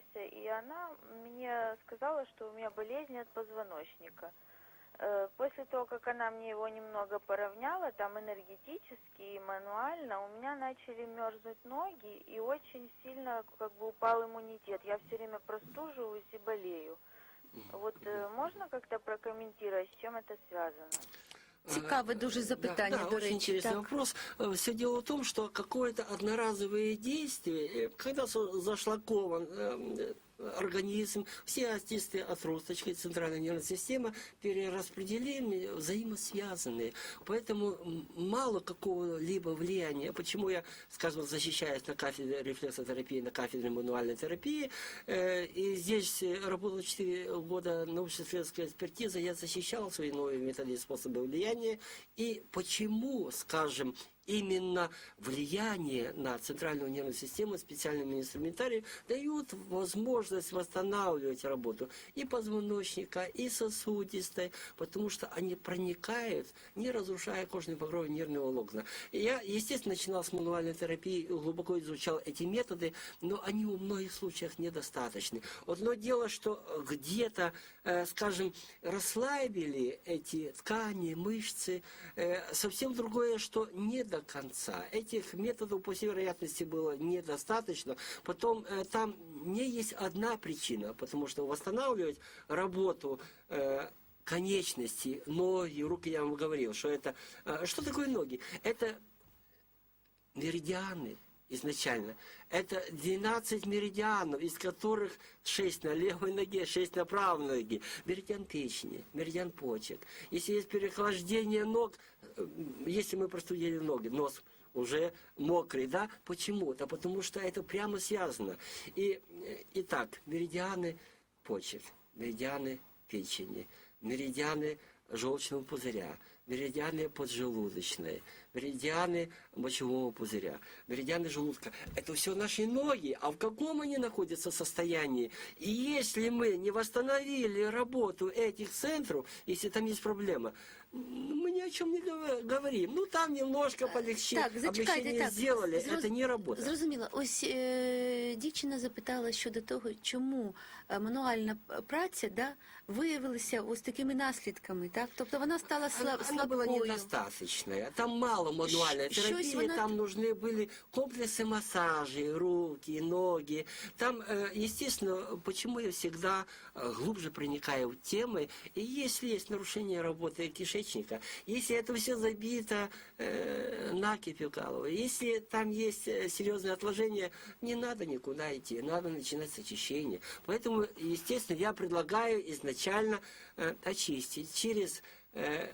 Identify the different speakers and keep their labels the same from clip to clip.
Speaker 1: общалась, и она мне сказала, что у меня болезнь от позвоночника. Э, После того, как она мне его немного поравняла, там энергетически и мануально, у меня начали мерзнуть ноги, и очень сильно как бы упал иммунитет. Я все время простуживаюсь и болею. Вот э, можно как-то прокомментировать, с чем это связано?
Speaker 2: Цікаве дуже запитання,
Speaker 3: да, да,
Speaker 2: до
Speaker 3: очень
Speaker 2: речі.
Speaker 3: интересный
Speaker 2: Так.
Speaker 3: вопрос. Все дело в том, что какое-то одноразовое действие, э, когда зашлакован э, организм, все остистые отросточки, центральная нервная система перераспределены, взаимосвязаны. Поэтому мало какого-либо влияния. Почему я, скажем, защищаюсь на кафедре рефлексотерапии, на кафедре мануальной терапии, э, и здесь э, работал 4 года научно-исследовательской экспертизы, я защищал свои новые методы и способы влияния. И почему, скажем, именно влияние на центральную нервную систему специальным инструментарием дают возможность восстанавливать работу и позвоночника, и сосудистой, потому что они проникают, не разрушая кожные покровы нервного волокна. Я, естественно, начинал с мануальной терапии, глубоко изучал эти методы, но они в многих случаях недостаточны. Одно дело, что где-то, э, скажем, расслабили эти ткани, мышцы, э, совсем другое, что не конца. Этих методов, по всей вероятности, было недостаточно. Потом э, там не есть одна причина, потому что восстанавливать работу э, конечностей, ноги, руки, я вам говорил, что это... э, Что такое ноги? Это меридианы изначально. Это 12 меридианов, из которых 6 на левой ноге, 6 на правой ноге. Меридиан печени, меридиан почек. Если есть переохлаждение ног, э, если мы простудили ноги, нос уже мокрый, да? Почему? Да потому что это прямо связано. И, э, итак, меридианы почек, меридианы печени, меридианы желчного пузыря, меридианы поджелудочные, меридианы мочевого пузыря, меридианы желудка. Это все наши ноги. А в каком они находятся состоянии? И если мы не восстановили работу этих центров, если там есть проблема, м, мы ни о чем не гова- говорим. Ну, там немножко полегче,
Speaker 2: Так, зачекайте,
Speaker 3: облегчение
Speaker 2: так.
Speaker 3: сделали,
Speaker 2: Зроз-
Speaker 3: это не работа.
Speaker 2: Зрозуміло. Ось е, дівчина запитала щодо того, чому е, мануальна п- праця да, виявилася ось такими наслідками. Так? Тобто вона стала
Speaker 3: Она,
Speaker 2: слаб,
Speaker 3: она была
Speaker 2: слабкою.
Speaker 3: недостаточная. Там мало мануальной
Speaker 2: Щ-
Speaker 3: терапии,
Speaker 2: вона-
Speaker 3: там нужны были комплексы массажей, руки, ноги. Там, э, естественно, почему я всегда э, глубже проникаю в темы, и если есть нарушение работы кишечника, если это все забито э, накипью каловой, если там есть э, серьезные отложения, не надо никуда идти, надо начинать с очищения. Поэтому, естественно, я предлагаю изначально э, очистить через э,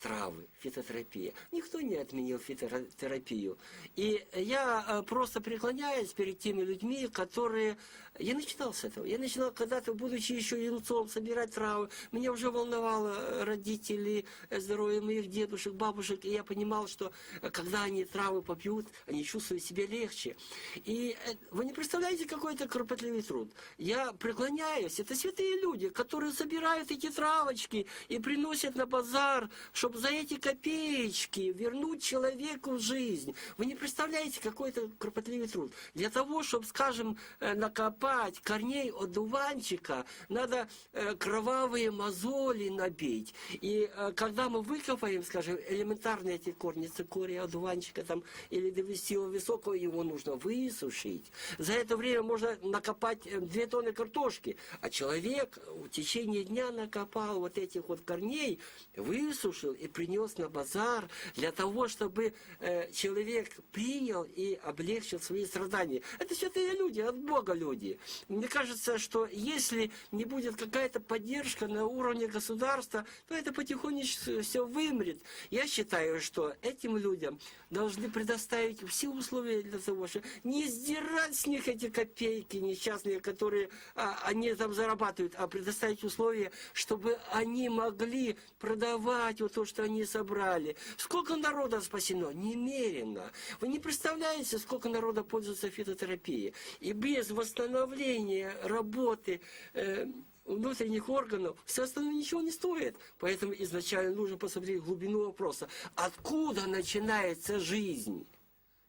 Speaker 3: травы, фитотерапия. Никто не отменил фитотерапию. И я э, просто преклоняюсь перед теми людьми, которые... Я начинал с этого. Я начинал когда-то, будучи еще юнцом, собирать травы. Меня уже волновало э, родители, э, здоровье моих дедушек, бабушек. И я понимал, что когда они травы попьют, они чувствуют себя легче. И вы не представляете, какой это кропотливый труд. Я преклоняюсь. Это святые люди, которые собирают эти травочки и приносят на базар, чтобы за эти копеечки вернуть человеку жизнь. Вы не представляете, какой это кропотливый труд. Для того, чтобы, скажем, э, накопать корней одуванчика, надо э, кровавые мозоли набить. И э, когда мы выкопаем, скажем, элементарные эти корни, цикория, одуванчика там, или довести его высокого, его нужно высушить. За это время можно накопать э, две тонны картошки. А человек в течение дня накопал вот этих вот корней, высушил и принес на базар для того, чтобы э, человек принял и облегчил свои страдания. Это святые люди, от Бога люди. Мне кажется, что если не будет какая-то поддержка на уровне государства, то это потихонечку все вымрет. Я считаю, что этим людям должны предоставить все условия для того, чтобы не сдирать с них эти копейки несчастные, которые а, они там зарабатывают, а предоставить условия, чтобы они могли продавать вот то, что они собрали. Сколько народа спасено? Немерено. Вы не представляете, сколько народа пользуется фитотерапией. И без восстановления работы э, внутренних органов, все остальное ничего не стоит. Поэтому изначально нужно посмотреть глубину вопроса. Откуда начинается жизнь?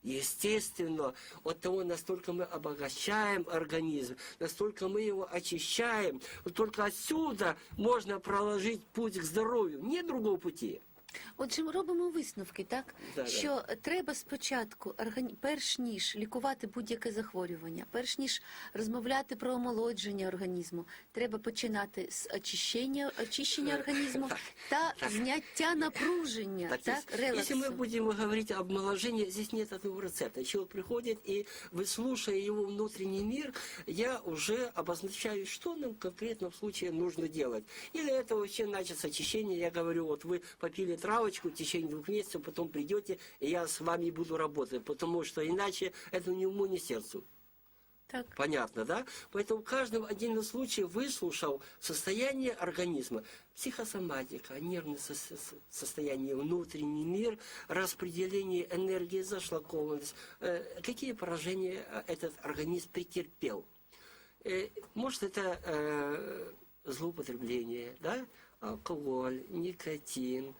Speaker 3: Естественно, от того, настолько мы обогащаем организм, настолько мы его очищаем, вот только отсюда можно проложить путь к здоровью. Нет другого пути.
Speaker 2: Отже, ми робимо висновки, так
Speaker 3: Да, да.
Speaker 2: що треба спочатку, органі- перш ніж лікувати будь-яке захворювання, перш ніж розмовляти про омолодження організму, треба починати з очищення, очищення організму
Speaker 3: Так,
Speaker 2: та
Speaker 3: так.
Speaker 2: зняття напруження, так,
Speaker 3: Так, есть,
Speaker 2: релаксу.
Speaker 3: если мы будем говорить об омоложении, здесь нет одного рецепта. Человек приходит, и выслушая его внутренний мир, я уже обозначаю, что нам в конкретном случае нужно делать. И для этого вообще начаться очищение. Я говорю, вот вы попили травочку в течение двух месяцев, потом придете, и я с вами буду работать, потому что иначе это ни уму, ни сердцу.
Speaker 2: Так.
Speaker 3: Понятно, да? Поэтому в каждом отдельном случае выслушал состояние организма, психосоматика, нервное со- со- состояние, внутренний мир, распределение энергии, зашлакованность, э, какие поражения э, этот организм претерпел. Э, Может, это э, злоупотребление, да? алкоголь, никотин,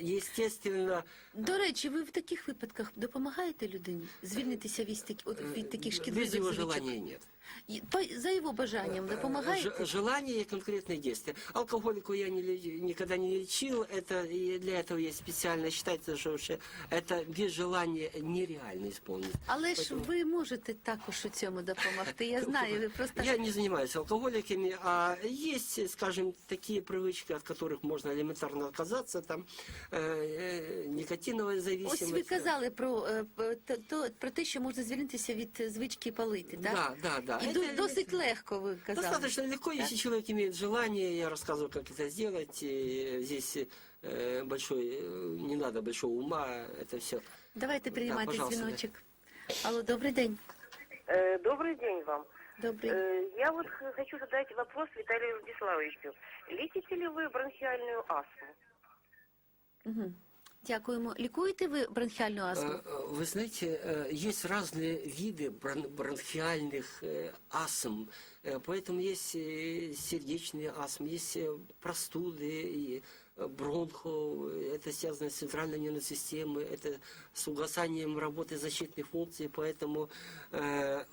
Speaker 3: естественно,
Speaker 2: До речі, ви в таких випадках допомагаєте людині звільнитися від, такі- от, від таких
Speaker 3: без
Speaker 2: шкідливих
Speaker 3: его
Speaker 2: звичок?
Speaker 3: желания нет.
Speaker 2: І по- За його бажанням допомагаєте?
Speaker 3: Ж- Желание и конкретные действия. Алкоголику я не, ле- никогда не лечил. Это, и для этого есть специально считается, что вообще это без желания нереально исполнить.
Speaker 2: Але ж
Speaker 3: Поэтому-
Speaker 2: ви можете також у цьому допомогти. Я знаю, ви просто
Speaker 3: Я не занимаюсь алкоголиками, а есть, скажем, такие привычки, от которых можно элементарно отказаться, там э, э, никотиновая
Speaker 2: ось
Speaker 3: зависимость.
Speaker 2: ви казали про, е, п- то- то- про те, що можна звільнитися від е, звички палити, так?
Speaker 3: Да, да, да.
Speaker 2: І
Speaker 3: Это
Speaker 2: до- досить легко ви казали.
Speaker 3: Достаточно легко,
Speaker 2: Да?
Speaker 3: если человек имеет желание, я рассказываю, как это сделать. И здесь э, большой, э, не надо большого ума, это все.
Speaker 2: Давайте приймайте
Speaker 3: пожалуйста,
Speaker 2: дзвіночок. Алло, добрий день.
Speaker 4: Э, Добрый день вам.
Speaker 2: Добрий.
Speaker 4: Э, Я вот х- хочу задать вопрос Виталию Владиславовичу. Лечите ли вы бронхиальную астму?
Speaker 2: Угу. Дякуємо. Лікуєте ви бронхіальну астму?
Speaker 3: Э, э, Вы знаете, э, есть разные виды брон- бронхиальных э, астм, Э, поэтому есть э, сердечные астмы, есть э, простуды, и, э, бронхо, э, это связано с центральной нервной системой, это с угасанием работы защитных функций, поэтому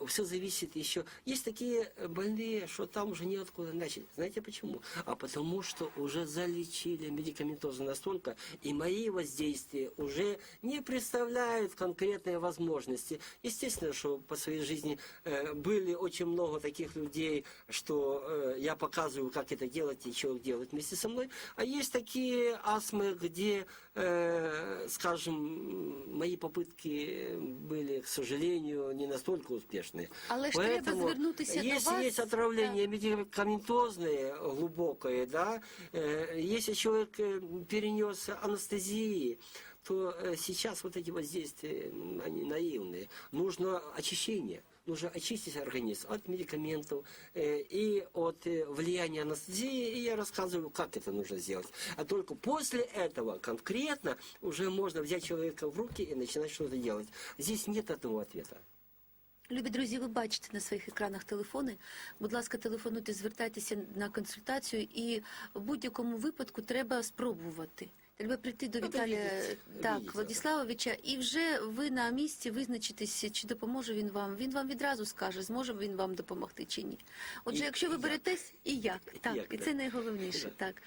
Speaker 3: все зависит еще. Есть такие больные, что там уже неоткуда начать. Знаете почему? А потому что уже залечили медикаментозно настолько, и мои воздействия уже не представляют конкретные возможности. Естественно, что по своей жизни э, были очень много таких людей, что э, я показываю, как это делать и человек делает вместе со мной. А есть такие астмы, где, э, скажем, мои попытки были, к сожалению, не настолько успешные.
Speaker 2: Але ж треба
Speaker 3: Поэтому,
Speaker 2: звернутися до
Speaker 3: если
Speaker 2: вас.
Speaker 3: есть отравление медикаментозное, глубокое, да, э, если человек э, перенес анестезии, то э, сейчас вот эти воздействия, м, они наивные. Нужно очищение Нужно очистить организм от медикаментов э, и от э, влияния анестезии. И я рассказываю, как это нужно сделать. А только после этого конкретно уже можно взять человека в руки и начинать что-то делать. Здесь нет одного ответа.
Speaker 2: Любі друзі, ви бачите на своїх екранах телефони. Будь ласка, телефонуйте, звертайтеся на консультацію, і в будь-якому випадку треба спробувати. Треба прийти до
Speaker 3: Ну,
Speaker 2: Віталія
Speaker 3: видите,
Speaker 2: так,
Speaker 3: видите.
Speaker 2: Владиславовича, і вже ви на місці визначитесь, чи допоможе він вам. Він вам відразу скаже, зможе він вам допомогти чи ні. Отже,
Speaker 3: І-
Speaker 2: якщо ви
Speaker 3: і як.
Speaker 2: беретесь, і як, так,
Speaker 3: як,
Speaker 2: і
Speaker 3: да.
Speaker 2: це найголовніше. Так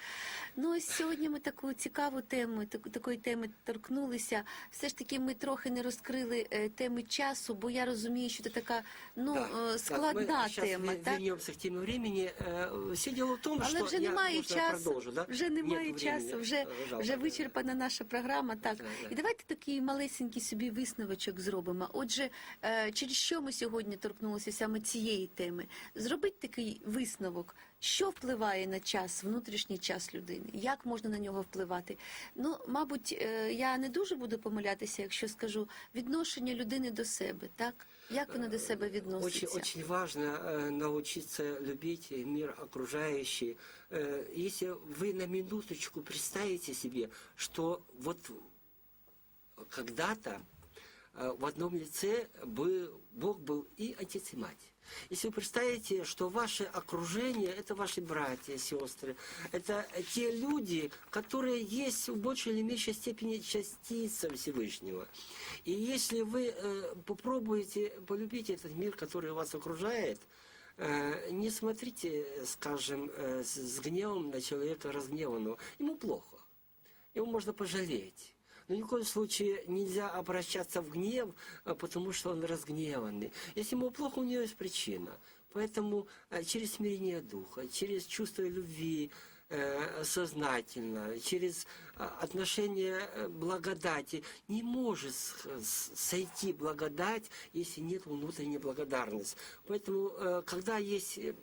Speaker 2: ну ось сьогодні ми таку цікаву тему, таку такої теми торкнулися. Все ж таки, ми трохи не розкрили е, теми часу, бо я розумію, що це така ну
Speaker 3: Да,
Speaker 2: е, складна
Speaker 3: так, мы сейчас
Speaker 2: тема.
Speaker 3: ве-
Speaker 2: Так
Speaker 3: вернемся к теме времени. Э, Все дело в том,
Speaker 2: але
Speaker 3: что
Speaker 2: вже
Speaker 3: я,
Speaker 2: немає
Speaker 3: можно,
Speaker 2: часу.
Speaker 3: продолжу, да?
Speaker 2: Вже немає
Speaker 3: Нет
Speaker 2: часу,
Speaker 3: времени.
Speaker 2: вже,
Speaker 3: Э, жалко,
Speaker 2: вже
Speaker 3: да.
Speaker 2: вичерпана наша програма. Так і давайте такий малесенький собі висновочок зробимо. Отже, е, через що ми сьогодні торкнулися саме цієї теми? Зробіть такий висновок, що впливає на час, внутрішній час людини, як можна на нього впливати. Ну, мабуть, е, я не дуже буду помилятися, якщо скажу відношення людини до себе, так як вона до себе відноситься.
Speaker 3: Очень, очень важно э, научиться любить мир окружающий. Э, если вы на минуточку представите себе, что вот когда-то э, в одном лице был, Бог был и отец, и мать. Если вы представите, что ваше окружение – это ваши братья, сестры, это те люди, которые есть в большей или меньшей степени частица Всевышнего. И если вы э, попробуете полюбить этот мир, который вас окружает, э, не смотрите, скажем, э, с, гневом на человека разгневанного. Ему плохо. Его можно пожалеть. Но ни в коем случае нельзя обращаться в гнев, а, потому что он разгневанный. Если ему плохо, у него есть причина. Поэтому а, через смирение духа, через чувство любви, э, сознательно, через отношение э, благодати. Не может сойти благодать, если нет внутренней благодарности. Поэтому, э, когда есть э,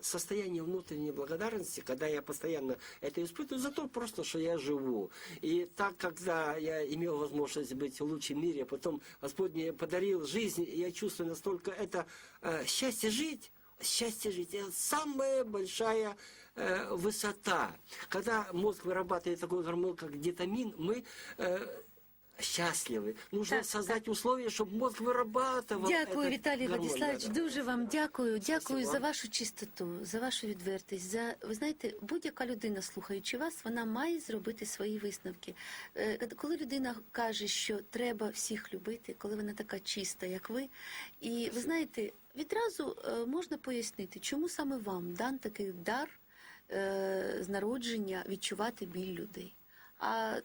Speaker 3: состояние внутренней благодарности, когда я постоянно это испытываю, за то просто, что я живу. И так, когда я имел возможность быть в лучшем мире, потом Господь мне подарил жизнь, и я чувствую настолько это э, счастье жить, счастье жить, это самая большая э, высота. Когда мозг вырабатывает такой гормон, как детамин, мы э, счастливы. Нужно
Speaker 2: Так,
Speaker 3: создать условия, чтобы мозг вырабатывал
Speaker 2: Дякую,
Speaker 3: этот
Speaker 2: Віталій
Speaker 3: гормон.
Speaker 2: Владиславович.
Speaker 3: Да-да.
Speaker 2: Дуже вам дякую. Дякую
Speaker 3: Спасибо.
Speaker 2: за вашу чистоту, за вашу відвертість. За ви знаєте, будь-яка людина, слухаючи вас, вона має зробити свої висновки. Е, Коли людина каже, що треба всіх любити, коли вона така чиста, як ви, і ви знаєте, відразу е, можна пояснити, чому саме вам дан такий дар е, з народження відчувати біль людей. А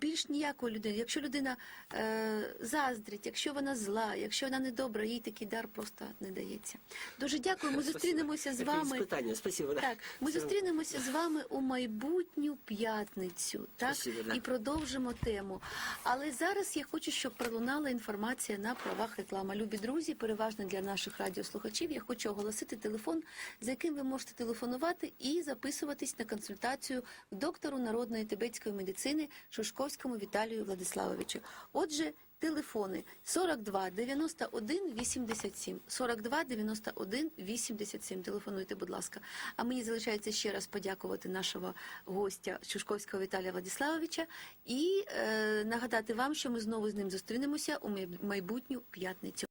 Speaker 2: більш ніякої людини. Якщо людина е, заздрить, якщо вона зла, якщо вона недобра, їй такий дар просто не дається. Дуже дякую. Ми зустрінемося з вами.
Speaker 3: Спасибо.
Speaker 2: Так, ми зустрінемося з вами у майбутню п'ятницю, так і продовжимо тему. Але зараз я хочу, щоб пролунала інформація на правах реклами. Любі друзі, переважно для наших радіослухачів. Я хочу оголосити телефон, за яким ви можете телефонувати і записуватись на консультацію доктору народної тибетської медицини Шушковському Віталію Владиславовичу. Отже. Телефони 42 91 87. 42 91 87. Телефонуйте, будь ласка. А мені залишається ще раз подякувати нашого гостя Чушковського Віталія Владиславовича і е, нагадати вам, що ми знову з ним зустрінемося у майбутню п'ятницю.